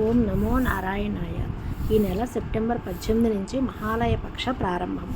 ఓం నమో నారాయణాయ. ఈ నెల సెప్టెంబర్ పద్దెనిమిది నుంచి మహాలయ పక్ష ప్రారంభము.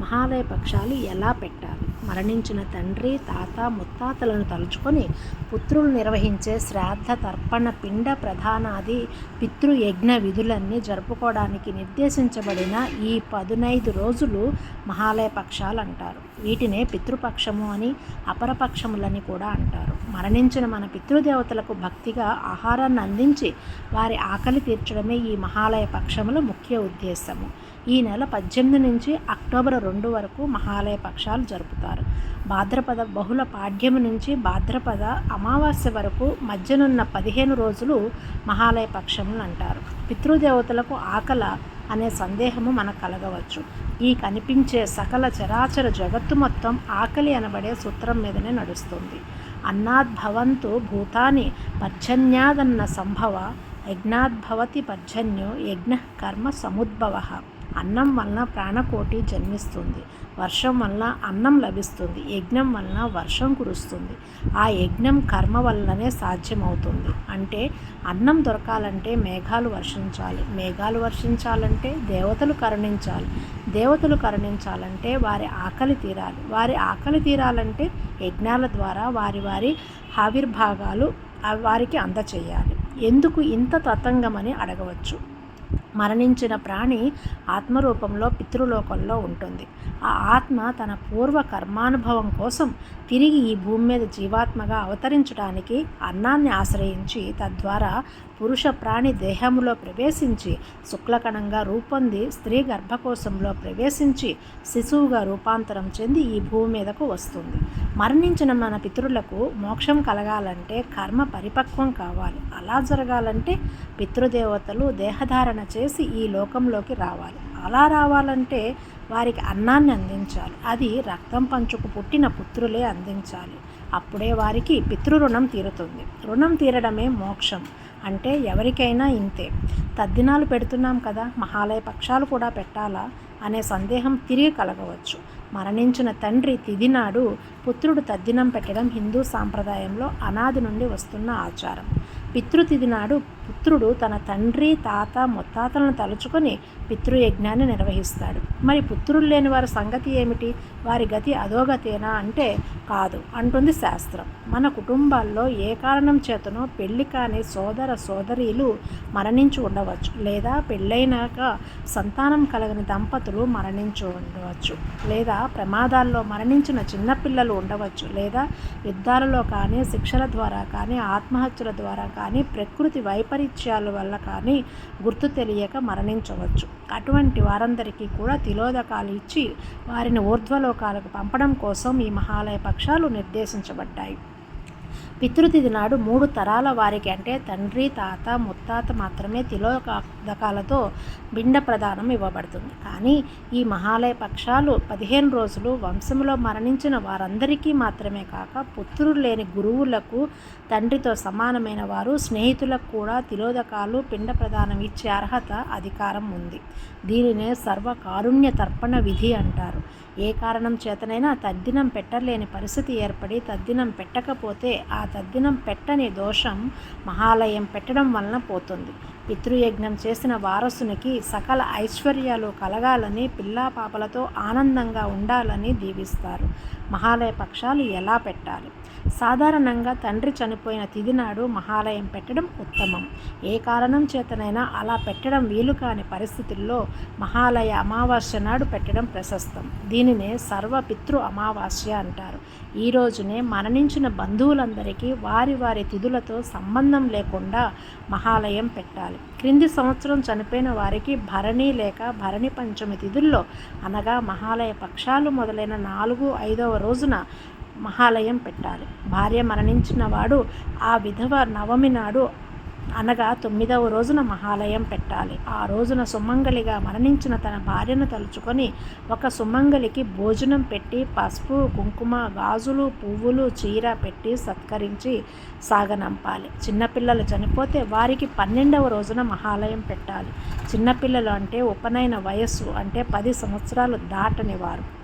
మహాలయ పక్షాలు ఎలా పెట్టాలి? మరణించిన తండ్రి తాత ముత్తాతలను తలుచుకొని పుత్రులు నిర్వహించే శ్రాద్ధ తర్పణ పిండ ప్రధానాది పితృయజ్ఞ విధులన్నీ జరుపుకోవడానికి నిర్దేశించబడిన ఈ పదునైదు రోజులు మహాలయ పక్షాలు అంటారు వీటినే పితృపక్షము అని అపరపక్షములని కూడా అంటారు. మరణించిన మన పితృదేవతలకు భక్తిగా ఆహారాన్ని అందించి వారి ఆకలి తీర్చడమే ఈ మహాలయ పక్షముల ముఖ్య ఉద్దేశము. ఈ నెల పద్దెనిమిది నుంచి అక్టోబర్ రెండు వరకు మహాలయ పక్షాలు జరుపుతారు. భాద్రపద బహుళ పాడ్యము నుంచి భాద్రపద అమావాస్య వరకు మధ్యనున్న పదిహేను రోజులు మహాలయ పక్షములు అంటారు. పితృదేవతలకు ఆకల అనే సందేహము మనకు కలగవచ్చు. ఈ కనిపించే సకల చరాచర జగత్తు మొత్తం ఆకలి అనబడే సూత్రం మీదనే నడుస్తుంది. అన్నాద్భవంతు భూతాని పర్జన్యాదన్న సంభవ యజ్ఞాద్భవతి పర్జన్యో యజ్ఞ కర్మ సముద్భవ. అన్నం వలన ప్రాణకోటి జన్మిస్తుంది. వర్షం వలన అన్నం లభిస్తుంది. యజ్ఞం వలన వర్షం కురుస్తుంది. ఆ యజ్ఞం కర్మ వలననే సాధ్యమవుతుంది. అంటే అన్నం దొరకాలంటే మేఘాలు వర్షించాలి. మేఘాలు వర్షించాలంటే దేవతలు కరుణించాలి. దేవతలు కరుణించాలంటే వారి ఆకలి తీరాలి. వారి ఆకలి తీరాలంటే యజ్ఞాల ద్వారా వారి వారి ఆవిర్భాగాలు వారికి అందచేయాలి. ఎందుకు ఇంత తతంగమని అడగవచ్చు. మరణించిన ప్రాణి ఆత్మరూపంలో పితృలోకంలో ఉంటుంది. ఆ ఆత్మ తన పూర్వ కర్మానుభవం కోసం తిరిగి ఈ భూమి మీద జీవాత్మగా అవతరించడానికి అన్నాన్ని ఆశ్రయించి తద్వారా పురుష ప్రాణి దేహములో ప్రవేశించి శుక్లకణంగా రూపొంది స్త్రీ గర్భకోశంలో ప్రవేశించి శిశువుగా రూపాంతరం చెంది ఈ భూమి మీదకు వస్తుంది. మరణించిన మన పితరులకు మోక్షం కలగాలంటే కర్మ పరిపక్వం కావాలి. అలా జరగాలంటే పితృదేవతలు దేహధారణ చేసి ఈ లోకంలోకి రావాలి. అలా రావాలంటే వారికి అన్నాన్ని అందించాలి. అది రక్తం పంచుకు పుట్టిన పుత్రులే అందించాలి. అప్పుడే వారికి పితృరుణం తీరుతుంది. రుణం తీరడమే మోక్షం. అంటే ఎవరికైనా ఇంతే. తద్దినాలు పెడుతున్నాం కదా మహాలయ పక్షాలు కూడా పెట్టాలా అనే సందేహం తిరిగి కలగవచ్చు. మరణించిన తండ్రి తిదినాడు పుత్రుడు తద్దినం పెట్టడం హిందూ సాంప్రదాయంలో అనాది నుండి వస్తున్న ఆచారం. పితృతిథి నాడు పుత్రుడు తన తండ్రి తాత ముత్తాతలను తలుచుకొని పితృయజ్ఞాన్ని నిర్వహిస్తాడు. మరి పుత్రులు లేని వారి సంగతి ఏమిటి? వారి గతి అధోగతేనా అంటే కాదు అంటుంది శాస్త్రం. మన కుటుంబాల్లో ఏ కారణం చేతనో పెళ్ళి కాని సోదర సోదరీలు మరణించి ఉండవచ్చు లేదా పెళ్ళైనాక సంతానం కలిగిన దంపతులు మరణించి ఉండవచ్చు లేదా ప్రమాదాల్లో మరణించిన చిన్నపిల్లలు ఉండవచ్చు లేదా యుద్ధాలలో కానీ శిక్షల ద్వారా కానీ ఆత్మహత్యల ద్వారా కానీ ప్రకృతి వైపరీత్యాల వల్ల కానీ గుర్తు తెలియక మరణించవచ్చు. అటువంటి వారందరికీ కూడా తిలోదకాలు ఇచ్చి వారిని ఊర్ధ్వలోకాలకు పంపడం కోసం ఈ మహాలయ పక్షాలు నిర్దేశించబడ్డాయి. పితృతిథి నాడు మూడు తరాల వారికి అంటే తండ్రి తాత ముత్తాత మాత్రమే తిలోదకాలతో బిండ ప్రదానం ఇవ్వబడుతుంది. కానీ ఈ మహాలయ పక్షాలు పదిహేను రోజులు వంశంలో మరణించిన వారందరికీ మాత్రమే కాక పుత్రులు లేని గురువులకు తండ్రితో సమానమైన వారు స్నేహితులకు కూడా తిలోదకాలు పిండ ప్రదానం ఇచ్చే అర్హత అధికారం ఉంది. దీనినే సర్వకారుణ్య తర్పణ విధి అంటారు. ఏ కారణం చేతనైనా తద్దినం పెట్టలేని పరిస్థితి ఏర్పడి తద్దినం పెట్టకపోతే ఆ తద్దినం పెట్టని దోషం మహాలయం పెట్టడం వలన పోతుంది. పితృయజ్ఞం చేసిన వారసునికి సకల ఐశ్వర్యాలు కలగాలని పిల్లా పాపలతో ఆనందంగా ఉండాలని దీవిస్తారు. మహాలయ పక్షాలు ఎలా పెట్టాలి? సాధారణంగా తండ్రి చనిపోయిన తిది నాడు మహాలయం పెట్టడం ఉత్తమం. ఏ కారణం చేతనైనా అలా పెట్టడం వీలు కాని పరిస్థితుల్లో మహాలయ అమావాస్య నాడు పెట్టడం ప్రశస్తం. దీనినే సర్వపితృ అమావాస్య అంటారు. ఈ రోజునే మరణించిన బంధువులందరికీ వారి వారి తిథులతో సంబంధం లేకుండా మహాలయం పెట్టాలి. క్రింది సంవత్సరం చనిపోయిన వారికి భరణి లేక భరణి పంచమి తిథుల్లో అనగా మహాలయ పక్షాలు మొదలైన నాలుగు ఐదవ రోజున మహాలయం పెట్టాలి. భార్య మరణించిన వాడు ఆ విధవ నవమి నాడు అనగా తొమ్మిదవ రోజున మహాలయం పెట్టాలి. ఆ రోజున సుమంగలిగా మరణించిన తన భార్యను తలుచుకొని ఒక సుమంగలికి భోజనం పెట్టి పసుపు కుంకుమ గాజులు పువ్వులు చీర పెట్టి సత్కరించి సాగనంపాలి. చిన్నపిల్లలు చనిపోతే వారికి పన్నెండవ రోజున మహాలయం పెట్టాలి. చిన్నపిల్లలు అంటే ఉపనయన వయస్సు అంటే పది సంవత్సరాలు దాటని వారు.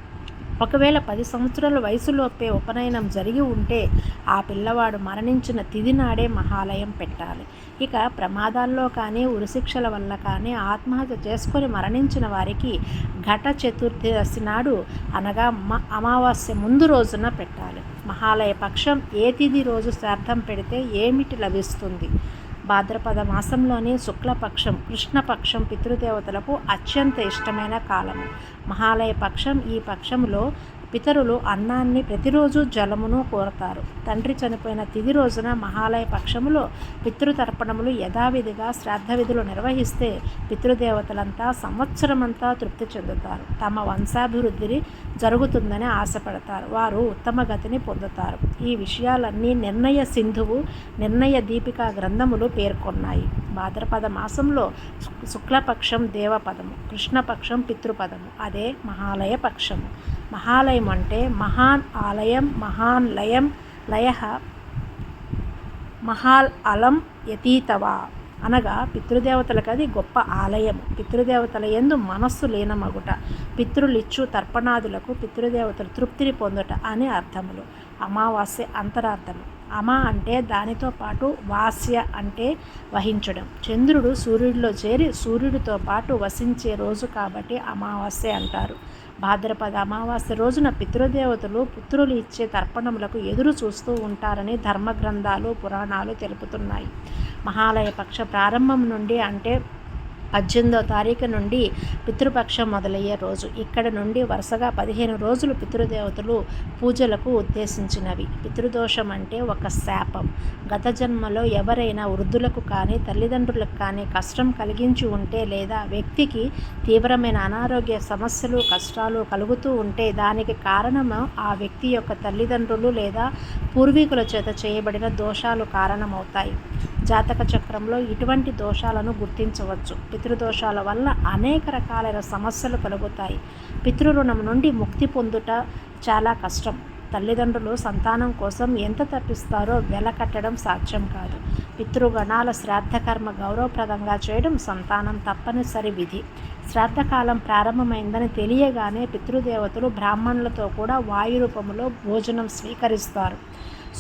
ఒకవేళ పది సంవత్సరాల వయసులోపే ఉపనయనం జరిగి ఉంటే ఆ పిల్లవాడు మరణించిన తిది నాడే మహాలయం పెట్టాలి. ఇక ప్రమాదాల్లో కానీ ఉరిశిక్షల వల్ల కానీ ఆత్మహత్య చేసుకొని మరణించిన వారికి ఘట చతుర్దశి నాడు అనగా అమావాస్య ముందు రోజున పెట్టాలి. మహాలయ పక్షం ఏ తిది రోజు శ్రాద్ధం పెడితే ఏమిటి లభిస్తుంది? భాద్రపద మాసంలోని శుక్లపక్షం కృష్ణపక్షం పితృదేవతలకు అత్యంత ఇష్టమైన కాలము. మహాలయ పక్షం ఈ పక్షంలో పితరులు అన్నాన్ని ప్రతిరోజు జలమును కోరతారు. తండ్రి చనిపోయిన తిది రోజున మహాలయ పక్షములో పితృతర్పణములు యథావిధిగా శ్రాద్ధ విధులు నిర్వహిస్తే పితృదేవతలంతా సంవత్సరమంతా తృప్తి చెందుతారు. తమ వంశాభివృద్ధిని జరుగుతుందని ఆశపడతారు. వారు ఉత్తమ గతిని పొందుతారు. ఈ విషయాలన్నీ నిర్ణయ సింధువు నిర్ణయ దీపిక గ్రంథములు పేర్కొన్నాయి. భాద్రపద మాసంలో శుక్లపక్షం దేవపదము కృష్ణపక్షం పితృపదము అదే మహాలయ పక్షము. మహాలయం అంటే మహాన్ ఆలయం మహాన్ లయం లయ మహాల్ అలం యతీతవా. అనగా పితృదేవతలకు అది గొప్ప ఆలయం. పితృదేవతల ఎందు మనస్సు లీనమగుట పితృలిచ్చు తర్పణాదులకు పితృదేవతలు తృప్తిని పొందుట అని అర్థములు. అమావాస్య అంతరార్థము. అమ అంటే దానితో పాటు వాస్య అంటే వహించడం. చంద్రుడు సూర్యుడిలో చేరి సూర్యుడితో పాటు వసించే రోజు కాబట్టి అమావాస్య అంటారు. భాద్రపద అమావాస్య రోజున పితృదేవతలు పుత్రులు ఇచ్చే తర్పణములకు ఎదురు చూస్తూ ఉంటారని ధర్మగ్రంథాలు పురాణాలు తెలుపుతున్నాయి. మహాలయ పక్ష ప్రారంభం నుండి అంటే పద్దెనిమిదో తారీఖు నుండి పితృపక్షం మొదలయ్యే రోజు. ఇక్కడ నుండి వరుసగా పదిహేను రోజులు పితృదేవతలు పూజలకు ఉద్దేశించినవి. పితృదోషం అంటే ఒక శాపం. గత జన్మలో ఎవరైనా వృద్ధులకు కానీ తల్లిదండ్రులకు కానీ కష్టం కలిగించి ఉంటే లేదా వ్యక్తికి తీవ్రమైన అనారోగ్య సమస్యలు కష్టాలు కలుగుతూ ఉంటే దానికి కారణము ఆ వ్యక్తి యొక్క తల్లిదండ్రులు లేదా పూర్వీకుల చేత చేయబడిన దోషాలు కారణమవుతాయి. జాతక చక్రంలో ఇటువంటి దోషాలను గుర్తించవచ్చు. పితృదోషాల వల్ల అనేక రకాలైన సమస్యలు కలుగుతాయి. పితృరుణం నుండి ముక్తి పొందుట చాలా కష్టం. తల్లిదండ్రులు సంతానం కోసం ఎంత తప్పిస్తారో వెలకట్టడం సాధ్యం కాదు. పితృగణాల శ్రాద్ధకర్మ గౌరవప్రదంగా చేయడం సంతానం తప్పనిసరి విధి. శ్రాద్ధకాలం ప్రారంభమైందని తెలియగానే పితృదేవతలు బ్రాహ్మణులతో కూడా వాయు రూపంలో భోజనం స్వీకరిస్తారు.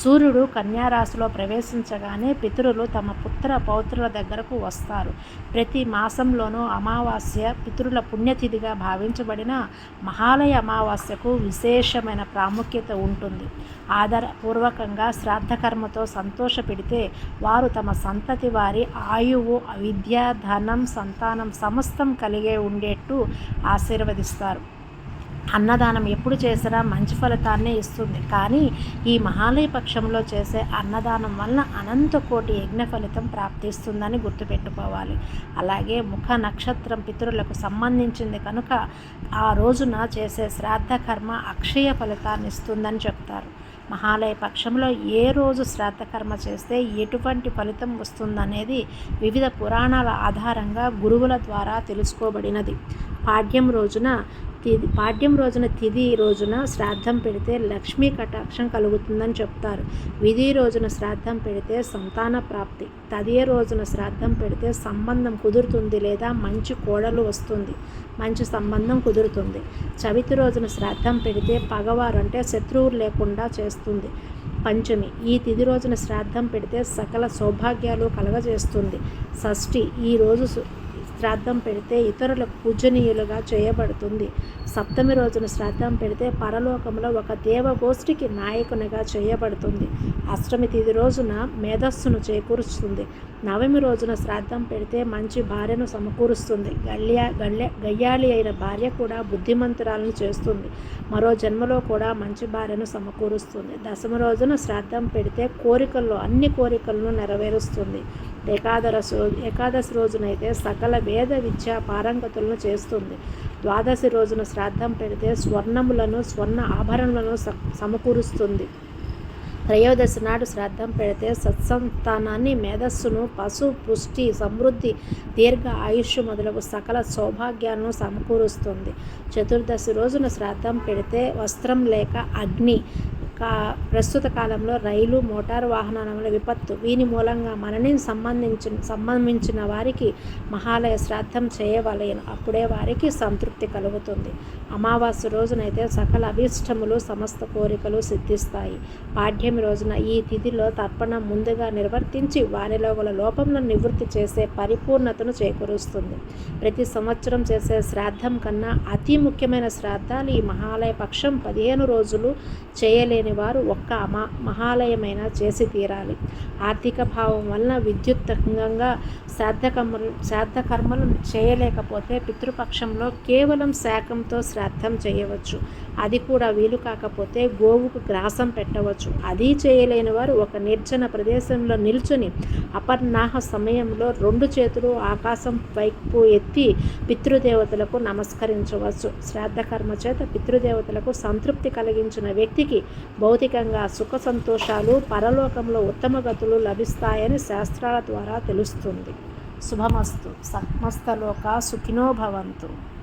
సూర్యుడు కన్యారాశిలో ప్రవేశించగానే పితరులు తమ పుత్ర పౌత్రుల దగ్గరకు వస్తారు. ప్రతి మాసంలోనూ అమావాస్య పితరుల పుణ్యతిథిగా భావించబడిన మహాలయ అమావాస్యకు విశేషమైన ప్రాముఖ్యత ఉంటుంది. ఆధారపూర్వకంగా శ్రాద్ధకర్మతో సంతోషపెడితే వారు తమ సంతతి వారి ఆయువు విద్య ధనం సంతానం సమస్తం కలిగే ఉండేట్టు ఆశీర్వదిస్తారు. అన్నదానం ఎప్పుడు చేసినా మంచి ఫలితాన్నే ఇస్తుంది. కానీ ఈ మహాలయ పక్షంలో చేసే అన్నదానం వలన అనంత కోటి యజ్ఞ ఫలితం ప్రాప్తిస్తుందని గుర్తుపెట్టుకోవాలి. అలాగే ముఖ నక్షత్రం పితరులకు సంబంధించింది కనుక ఆ రోజున చేసే శ్రాద్ధ కర్మ అక్షయ ఫలితాన్ని ఇస్తుందని చెప్తారు. మహాలయ పక్షంలో ఏ రోజు శ్రాద్ధకర్మ చేస్తే ఎటువంటి ఫలితం వస్తుందనేది వివిధ పురాణాల ఆధారంగా గురువుల ద్వారా తెలుసుకోబడినది. పాడ్యం రోజున తిది పాడ్యం రోజున తిది రోజున శ్రాద్ధం పెడితే లక్ష్మీ కటాక్షం కలుగుతుందని చెప్తారు. విధి రోజున శ్రాద్ధం పెడితే సంతాన ప్రాప్తి తదియ రోజున శ్రాద్ధం పెడితే సంబంధం కుదురుతుంది లేదా మంచి కోడలు వస్తుంది మంచి సంబంధం కుదురుతుంది. చవితి రోజున శ్రాద్ధం పెడితే పగవారు అంటే శత్రువులు లేకుండా చేస్తుంది. పంచమి ఈ తిది రోజున శ్రాద్ధం పెడితే సకల సౌభాగ్యాలు కలగజేస్తుంది. షష్ఠి ఈ రోజు శ్రాద్ధం పెడితే ఇతరులకు పూజనీయులుగా చేయబడుతుంది. సప్తమి రోజున శ్రాద్ధం పెడితే పరలోకంలో ఒక దేవగోష్ఠికి నాయకునిగా చేయబడుతుంది. అష్టమి తిది రోజున మేధస్సును చేకూరుస్తుంది. నవమి రోజున శ్రాద్ధం పెడితే మంచి భార్యను సమకూరుస్తుంది. గల్యా గల్య గయ్యాలి అయిన భార్య కూడా బుద్ధిమంతురాలను చేస్తుంది. మరో జన్మలో కూడా మంచి భార్యను సమకూరుస్తుంది. దశమ రోజున శ్రాద్ధం పెడితే కోరికల్లో అన్ని కోరికలను నెరవేరుస్తుంది. ఏకాదశ ఏకాదశి రోజునైతే సకల వేద విద్యా పారంగతులను చేస్తుంది. ద్వాదశి రోజున శ్రాద్ధం పెడితే స్వర్ణములను స్వర్ణ ఆభరణలను సమకూరుస్తుంది. త్రయోదశి నాడు శ్రాద్ధం పెడితే సత్సంతానాన్ని మేధస్సును పశు పుష్టి సమృద్ధి దీర్ఘ ఆయుష్ మొదలగు సకల సౌభాగ్యాలను సమకూరుస్తుంది. చతుర్దశి రోజున శ్రాద్ధం పెడితే వస్త్రం లేక అగ్ని కా ప్రస్తుత కాలంలో రైలు మోటారు వాహనాల వల్ల విపత్తు. వీని మూలంగా మనని సంబంధించిన సంబంధించిన వారికి మహాలయ శ్రాద్ధం చేయవలేను. అప్పుడే వారికి సంతృప్తి కలుగుతుంది. అమావాస్య రోజునైతే సకల అభిష్టములు సమస్త కోరికలు సిద్ధిస్తాయి. పాఠ్యమి రోజున ఈ తిథిలో తర్పణం ముందుగా నిర్వర్తించి వారిలో గల లోపములను నివృత్తి చేసే పరిపూర్ణతను చేకూరుస్తుంది. ప్రతి సంవత్సరం చేసే శ్రాద్ధం కన్నా అతి ముఖ్యమైన శ్రాద్ధాలు ఈ మహాలయ పక్షం పదిహేను రోజులు చేయలేని వారు ఒక్క అమా మహాలయమైనా చేసి తీరాలి. ఆర్థిక భావం వలన విద్యుత్తంగా శ్రాద్ధకర్మలు శ్రాద్ధకర్మలు చేయలేకపోతే పితృపక్షంలో కేవలం శాకంతో శ్రాద్ధం చేయవచ్చు. అది కూడా వీలు కాకపోతే గోవుకు గ్రాసం పెట్టవచ్చు. అది చేయలేని వారు ఒక నిర్జన ప్రదేశంలో నిల్చుని అపర్ణాహ సమయంలో రెండు చేతులు ఆకాశం వైపు ఎత్తి పితృదేవతలకు నమస్కరించవచ్చు. శ్రాద్ధకర్మ చేత పితృదేవతలకు సంతృప్తి కలిగించిన వ్యక్తికి భౌతికంగా సుఖ సంతోషాలు పరలోకంలో ఉత్తమ గతులు లభిస్తాయని శాస్త్రాల ద్వారా తెలుస్తుంది. శుభమస్తు. సత్మస్తలోక సుఖినో భవంతు.